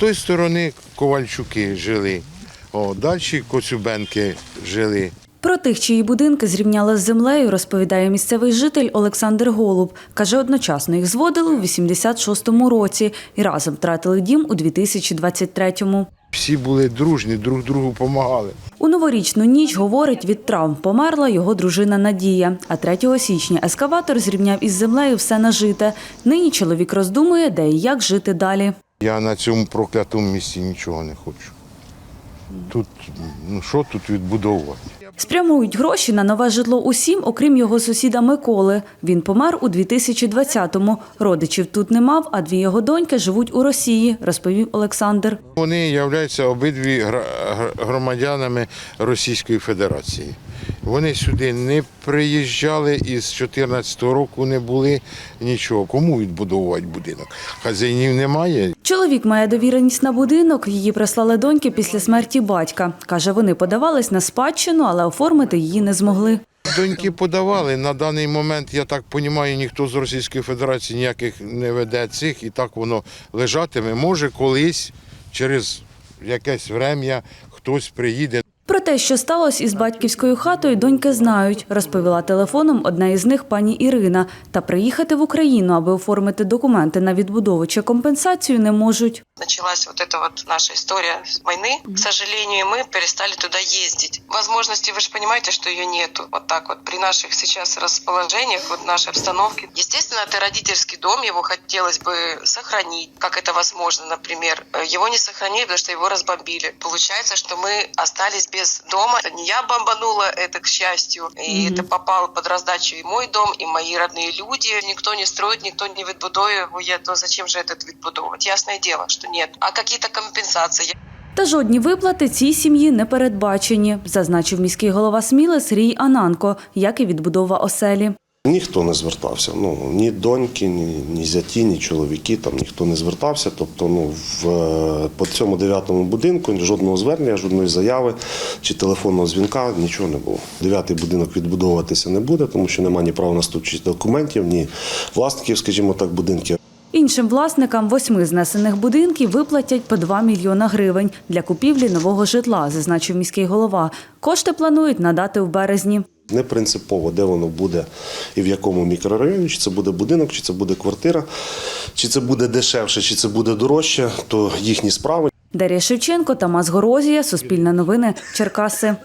тої сторони Ковальчуки жили. О, далі Коцюбенки жили. Про тих, чиї будинки зрівняли з землею, розповідає місцевий житель Олександр Голуб. Каже, одночасно їх зводили у 86-му році і разом втратили дім у 2023-му. Всі були дружні, друг другу допомагали. У новорічну ніч, говорить, від травм померла його дружина Надія. А 3 січня ескаватор зрівняв із землею все нажите. Нині чоловік роздумує, де і як жити далі. Я на цьому проклятому місці нічого не хочу. Тут, ну що тут відбудовувати? Спрямують гроші на нове житло усім, окрім його сусіда Миколи. Він помер у 2020-му. Родичів тут не мав, а дві його доньки живуть у Росії, розповів Олександр. Вони являються обидві громадянами Російської Федерації. Вони сюди не приїжджали і з 2014 року не були нічого. Кому відбудовувати будинок? Хазяїнів немає. Чоловік має довіреність на будинок. Її прислали доньки після смерті батька. Каже, вони подавались на спадщину, але оформити її не змогли. Доньки подавали. На даний момент, я так розумію, ніхто з Російської Федерації ніяких не веде цих, і так воно лежатиме. Може, колись через якесь врем'я хтось приїде. Про те, що сталося із батьківською хатою, доньки знають, розповіла телефоном одна із них пані Ірина. Та приїхати в Україну, аби оформити документи на відбудову чи компенсацію, не можуть. началась вот эта вот наша история с войны. К сожалению, мы перестали туда ездить. Возможности, вы же понимаете, что ее нету. Вот так вот при наших сейчас расположениях, вот нашей обстановке. Естественно, это родительский дом, его хотелось бы сохранить, как это возможно, например. Э, Его не сохранили, потому что его разбомбили. Получается, что мы остались без дома. Это не я бомбанула, это к счастью. И это попало под раздачу и мой дом, и мои родные люди. Никто не строит, никто не відбудовує, то зачем же этот відбудовувати? Ясное дело, что нет. А какие-то компенсации? Та жодні виплати цій сім'ї не передбачені, зазначив міський голова Сміли Сергій Ананко, як і відбудова оселі. Ніхто не звертався. Ну ні доньки, ні, ні зяті, ні чоловіки. Там ніхто не звертався. Тобто, ну в е, по цьому дев'ятому будинку жодного звернення, жодної заяви чи телефонного дзвінка нічого не було. Дев'ятий будинок відбудовуватися не буде, тому що немає ні правонаступчих документів, ні власників, скажімо так, будинків. Іншим власникам восьми знесених будинків виплатять по 2 мільйона гривень для купівлі нового житла, зазначив міський голова. Кошти планують надати в березні. Не принципово, де воно буде і в якому мікрорайоні, чи це буде будинок, чи це буде квартира, чи це буде дешевше, чи це буде дорожче, то їхні справи. Дар'я Шевченко, Тамас Горозія, Суспільне новини, Черкаси.